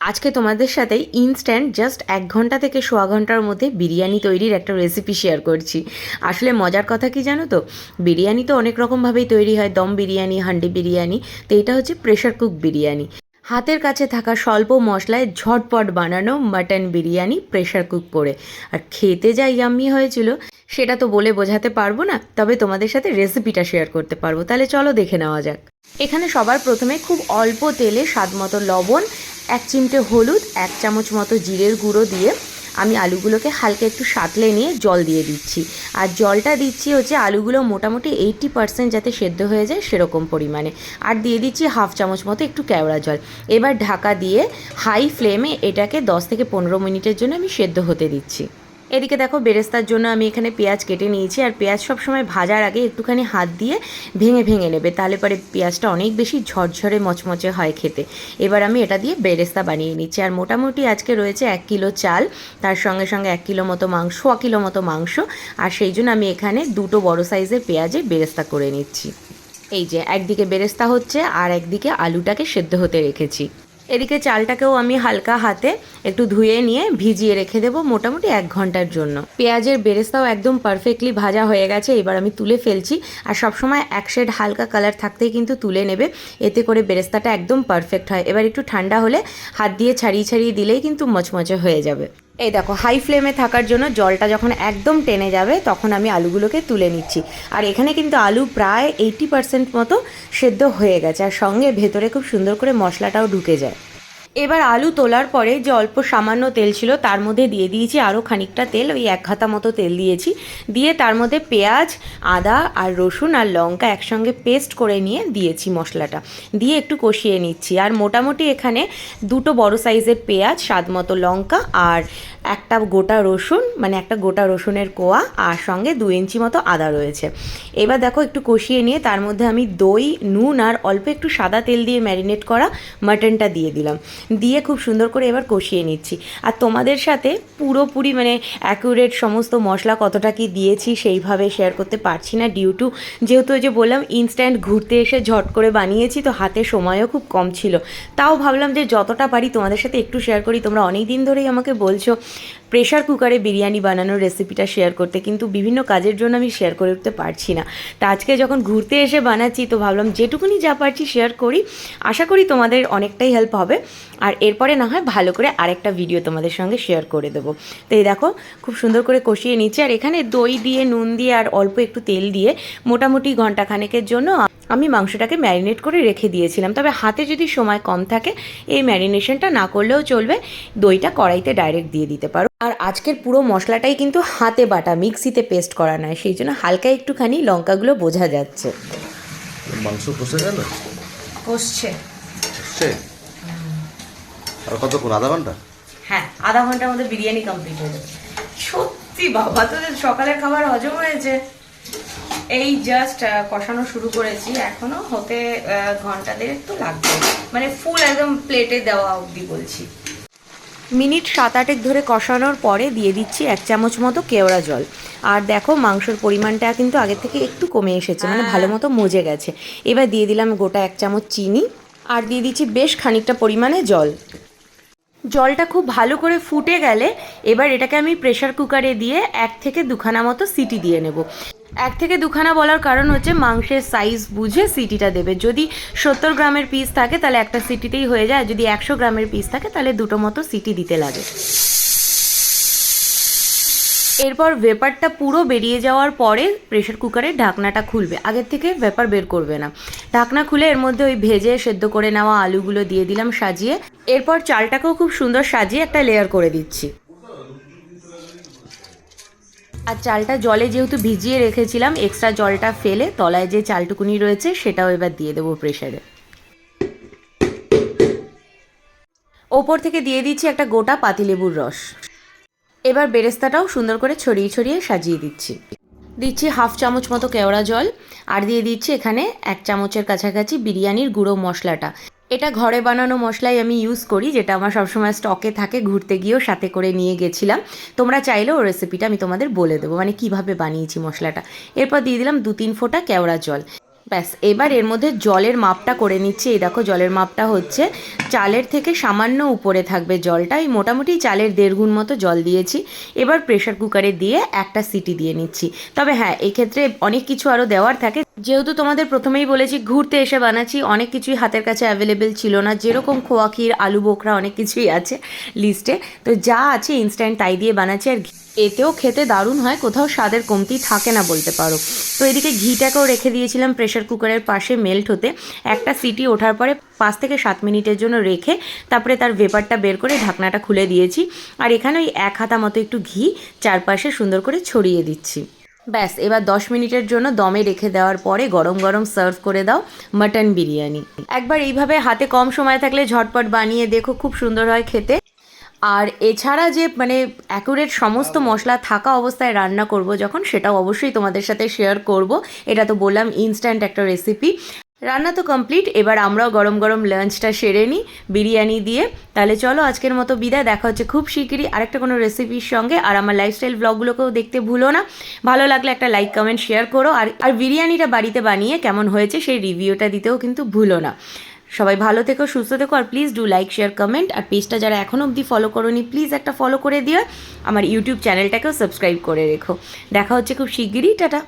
আজকে তোমাদের সাথে ইনস্ট্যান্ট জাস্ট এক ঘণ্টা থেকে সোয়া ঘণ্টার মধ্যে বিরিয়ানি তৈরির একটা রেসিপি শেয়ার করছি। আসলে মজার কথা কি জানো তো? বিরিয়ানি তো অনেক রকমভাবেই তৈরি হয়, দম বিরিয়ানি, হান্ডি বিরিয়ানি, তো এটা হচ্ছে প্রেশার কুক বিরিয়ানি। হাতের কাছে থাকা স্বল্প মশলায় ঝটপট বানানো মাটন বিরিয়ানি প্রেশার কুক করে। আর খেতে যা ইয়াম্মি হয়েছিল, সেটা তো বলে বোঝাতে পারব না, তবে তোমাদের সাথে রেসিপিটা শেয়ার করতে পারব। তাহলে চলো দেখে নেওয়া যাক। এখানে সবার প্রথমে খুব অল্প তেলে স্বাদ মতো লবণ এক চিমটে হলুদ, এক চামচ মতো জিরের গুঁড়ো দিয়ে আমি আলুগুলোকে হালকা একটু সাঁতলে নিয়ে জল দিয়ে দিচ্ছি। আর জলটা দিচ্ছি হচ্ছে আলুগুলো মোটামুটি এইট্টি পার্সেন্ট যাতে সেদ্ধ হয়ে যায় সেরকম পরিমাণে। আর দিয়ে দিচ্ছি হাফ চামচ মতো একটু কেওড়া জল। এবার ঢাকা দিয়ে হাই ফ্লেমে এটাকে দশ থেকে পনেরো মিনিটের জন্য আমি সেদ্ধ হতে দিচ্ছি। এদিকে দেখো বেরেস্তার জন্য আমি এখানে পেঁয়াজ কেটে নিয়েছি, আর পেঁয়াজ সবসময় ভাজার আগে একটুখানি হাত দিয়ে ভেঙে ভেঙে নেবে, তাহলে পরে পেঁয়াজটা অনেক বেশি ঝরঝরে মচমচে হয় খেতে। এবার আমি এটা দিয়ে বেরেস্তা বানিয়ে নিচ্ছি, আর মোটামুটি আজকে রয়েছে এক কিলো চাল, তার সঙ্গে সঙ্গে এক কিলো মতো মাংস ছ কিলো মতো মাংস, আর সেই জন্য আমি এখানে দুটো বড় সাইজের পেঁয়াজে বেরেস্তা করে নিচ্ছি। এই যে একদিকে বেরেস্তা হচ্ছে, আর একদিকে আলুটাকে সেদ্ধ হতে রেখেছি। এদিকে চালটাকেও আমি হালকা হাতে একটু ধুয়ে নিয়ে ভিজিয়ে রেখে দেবো মোটামুটি এক ঘণ্টার জন্য। পেঁয়াজের বেরেস্তাও একদম পারফেক্টলি ভাজা হয়ে গেছে, এবার আমি তুলে ফেলছি। আর সবসময় এক শেড হালকা কালার থাকতেই কিন্তু তুলে নেবে, এতে করে বেরেস্তাটা একদম পারফেক্ট হয়। এবার একটু ঠান্ডা হলে হাত দিয়ে ছাড়িয়ে ছাড়িয়ে দিলেই কিন্তু মচমচে হয়ে যাবে। এই দেখো হাই ফ্লেমে থাকার জন্য জলটা যখন একদম টেনে যাবে, তখন আমি আলুগুলোকে তুলে নিচ্ছি। আর এখানে কিন্তু আলু প্রায় এইটি পার্সেন্ট মতো সেদ্ধ হয়ে গেছে, আর সঙ্গে ভেতরে খুব সুন্দর করে মশলাটাও ঢুকে যায়। এবার আলু তোলার পরে যে অল্প সামান্য তেল ছিল, তার মধ্যে দিয়ে দিয়েছি আরও খানিকটা তেল। ওই এক হাতা মতো তেল দিয়েছি। দিয়ে তার মধ্যে পেঁয়াজ, আদা আর রসুন আর লঙ্কা একসঙ্গে পেস্ট করে নিয়ে দিয়েছি মশলাটা। দিয়ে একটু কষিয়ে নিচ্ছি। আর মোটামুটি এখানে দুটো বড় সাইজের পেঁয়াজ, স্বাদ মতো লঙ্কা আর একটা গোটা রসুন মানে একটা গোটা রসুনের কোয়া আর সঙ্গে দু ইঞ্চি মতো আদা রয়েছে। এবার দেখো একটু কষিয়ে নিয়ে তার মধ্যে আমি দই, নুন আর অল্প একটু সাদা তেল দিয়ে ম্যারিনেট করা মাটনটা দিয়ে দিলাম। দিয়ে খুব সুন্দর করে এবার কষিয়ে নিচ্ছি। আর তোমাদের সাথে পুরোপুরি মানে অ্যাকুরেট সমস্ত মশলা কতটা কি দিয়েছি সেইভাবে শেয়ার করতে পারছি না ডিউ টু যেহেতু যে বললাম ইনস্ট্যান্ট ঘুরতে এসে ঝট করে বানিয়েছি, তো হাতে সময়ও খুব কম ছিল। তাও ভাবলাম যে যতটা পারি তোমাদের সাথে একটু শেয়ার করি। তোমরা অনেক দিন ধরেই আমাকে বলছো প্রেশার কুকারে বিরিয়ানি বানানোর রেসিপিটা শেয়ার করতে, কিন্তু বিভিন্ন কাজের জন্য আমি শেয়ার করে উঠতে পারছি না। তা আজকে যখন ঘুরতে এসে বানাচ্ছি, তো ভাবলাম যেটুকুনি যা পারছি শেয়ার করি। আশা করি তোমাদের অনেকটাই হেল্প হবে। আর এরপরে না হয় ভালো করে আরেকটা ভিডিও তোমাদের সঙ্গে শেয়ার করে দেবো। তো এই দেখো, খুব সুন্দর করে কষিয়ে নিচ্ছি। আর এখানে দই দিয়ে, নুন দিয়ে, আর অল্প একটু তেল দিয়ে মোটামুটি ঘণ্টা খানেকের জন্য আমি মাংসটাকে ম্যারিনেট করে রেখে দিয়েছিলাম। তবে হাতে যদি সময় কম থাকে এই ম্যারিনেশনটা না করলেও চলবে। দইটা কড়াইতে ডাইরেক্ট দিয়ে দিতে পারো। আর আজকের পুরো মশলাটাই কিন্তু হাতে বাটা মিক্সিতে পেস্ট করা নয়। সেই জন্য হালকা একটুখানি লঙ্কাগুলো বোঝা যাচ্ছে। মাংস কষে গেল? কষছে। আর কতক্ষণ? আধা ঘণ্টা? হ্যাঁ আধা ঘণ্টার মধ্যে বিরিয়ানি কমপ্লিট হয়ে যাবে। সত্যি বাবা তো সকালের খাবার হজম হয়েছে। এই জাস্ট কষানো শুরু করেছি। এখনও হতে ঘণ্টা দেড়েক তো লাগবে। মানে ফুল একদম প্লেটে দেওয়া অবধি বলছি। মিনিট সাত আটেক ধরে কষানোর পরে দিয়ে দিচ্ছি এক চামচ মতো কেওড়া জল। আর দেখো মাংসের পরিমাণটা কিন্তু আগের থেকে একটু কমে এসেছে মানে ভালো মতো মজে গেছে। এবার দিয়ে দিলাম গোটা এক চামচ চিনি আর দিয়ে দিচ্ছি বেশ খানিকটা পরিমাণে জল। জলটা খুব ভালো করে ফুটে গেলে এবার এটাকে আমি প্রেশার কুকারে দিয়ে এক থেকে দুখানা মতো সিটি দিয়ে নেব। এক থেকে দুখানা বলার কারণ হচ্ছে মাংসের সাইজ বুঝে সিটিটা দেবে। যদি সত্তর গ্রামের পিস থাকে, তাহলে একটা সিটিতেই হয়ে যায়। যদি একশো গ্রামের পিস থাকে, তাহলে দুটো মতো সিটি দিতে লাগে। এরপর ভেপারটা পুরো বেরিয়ে যাওয়ার পরে প্রেশার কুকারের ঢাকনাটা খুলবে। আগের থেকে ভেপার বের করবে না। ঢাকনা খুলে এর মধ্যে ওই ভেজে সেদ্ধ করে নেওয়া আলুগুলো দিয়ে দিলাম সাজিয়ে। এরপর চালটাকেও খুব সুন্দর সাজিয়ে একটা লেয়ার করে দিচ্ছি। আর চালটা জলে যেহেতু ভিজিয়ে রেখেছিলাম এক্সট্রা জলটা ফেলে তলায় যে চালটুকুনি রয়েছে সেটাও এবার দিয়ে দেবো প্রেশারে ওপর থেকে দিয়ে দিচ্ছি একটা গোটা পাতিলেবুর রস। এবার বেরেস্তাটাও সুন্দর করে ছড়িয়ে ছড়িয়ে সাজিয়ে দিচ্ছি। দিচ্ছি হাফ চামচ মতো কেওড়া জল, আর দিয়ে দিচ্ছি এখানে এক চামচের কাছাকাছি বিরিয়ানির গুঁড়ো মশলাটা। এটা ঘরে বানানো মশলাই আমি ইউজ করি, যেটা আমার সবসময় স্টকে থাকে, ঘুরতে গিয়েও সাথে করে নিয়ে গেছিলাম। তোমরা চাইলেও রেসিপিটা আমি তোমাদের বলে দেবো মানে কীভাবে বানিয়েছি মশলাটা। এরপর দিয়ে দিলাম দু তিন ফোঁটা কেওড়া জল। ব্যাস, এবার এর মধ্যে জলের মাপটা করে নিচ্ছি। এই দেখো, জলের মাপটা হচ্ছে, চালের থেকে সামান্য উপরে থাকবে জলটা। এই মোটামুটি চালের দেড় গুণ মতো জল দিয়েছি। এবার প্রেশার কুকারে দিয়ে একটা সিটি দিয়ে নিচ্ছি। তবে হ্যাঁ এই ক্ষেত্রে অনেক কিছু আরও দেওয়ার থাকে। যেহেতু তোমাদের প্রথমেই বলেছি, ঘুরতে এসে বানাচ্ছি, অনেক কিছুই হাতের কাছে অ্যাভেলেবেল ছিল না। যেরকম খোয়া ক্ষীর, আলু বোখরা, অনেক কিছুই আছে লিস্টে তো যা আছে ইনস্ট্যান্ট তাই দিয়ে বানাচ্ছি আর এতেও খেতে দারুণ হয়, কোথাও স্বাদের কমতি থাকে না বলতে পারো। তো এদিকে ঘিটাকেও রেখে দিয়েছিলাম প্রেশার কুকারের পাশে মেল্ট হতে। একটা সিটি ওঠার পরে পাঁচ থেকে সাত মিনিটের জন্য রেখে তারপরে তার ভেপারটা বের করে ঢাকনাটা খুলে দিয়েছি। আর এখানে ওই এক হাতা মতো একটু ঘি চারপাশে সুন্দর করে ছড়িয়ে দিচ্ছি। ব্যাস, এবার দশ মিনিটের জন্য দমে রেখে দেওয়ার পরে গরম গরম সার্ভ করে দাও মাটন বিরিয়ানি। একবার এইভাবে হাতে কম সময় থাকলে ঝটপট বানিয়ে দেখো, খুব সুন্দর হয় খেতে। আর এছাড়া যে মানে অ্যাকুরেট সমস্ত মশলা থাকা অবস্থায় রান্না করব যখন সেটাও অবশ্যই তোমাদের সাথে শেয়ার করব। এটা তো বললাম ইনস্ট্যান্ট একটা রেসিপি রান্না তো কমপ্লিট এবার আমরাও গরম গরম লাঞ্চটা সেরে নিই বিরিয়ানি দিয়ে। তাহলে চলো আজকের মতো বিদায় দেখা হচ্ছে খুব শিগগিরই আরেকটা কোনো রেসিপির সঙ্গে। আর আমার লাইফস্টাইল ব্লগগুলোকেও দেখতে ভুলো না। ভালো লাগলে একটা লাইক কমেন্ট শেয়ার করো। আর আর বিরিয়ানিটা বাড়িতে বানিয়ে কেমন হয়েছে সেই রিভিউটা দিতেও কিন্তু ভুলো না। সবাই ভালো থেকো, সুস্থ থেকো, আর please do like share comment আর পেজটা যারা এখনও অবধি ফলো করোনি প্লিজ একটা ফলো করে দিও আমার ইউটিউব চ্যানেলটাকেও সাবস্ক্রাইব করে রেখো। দেখা হচ্ছে খুব শিগগিরই, টাটা।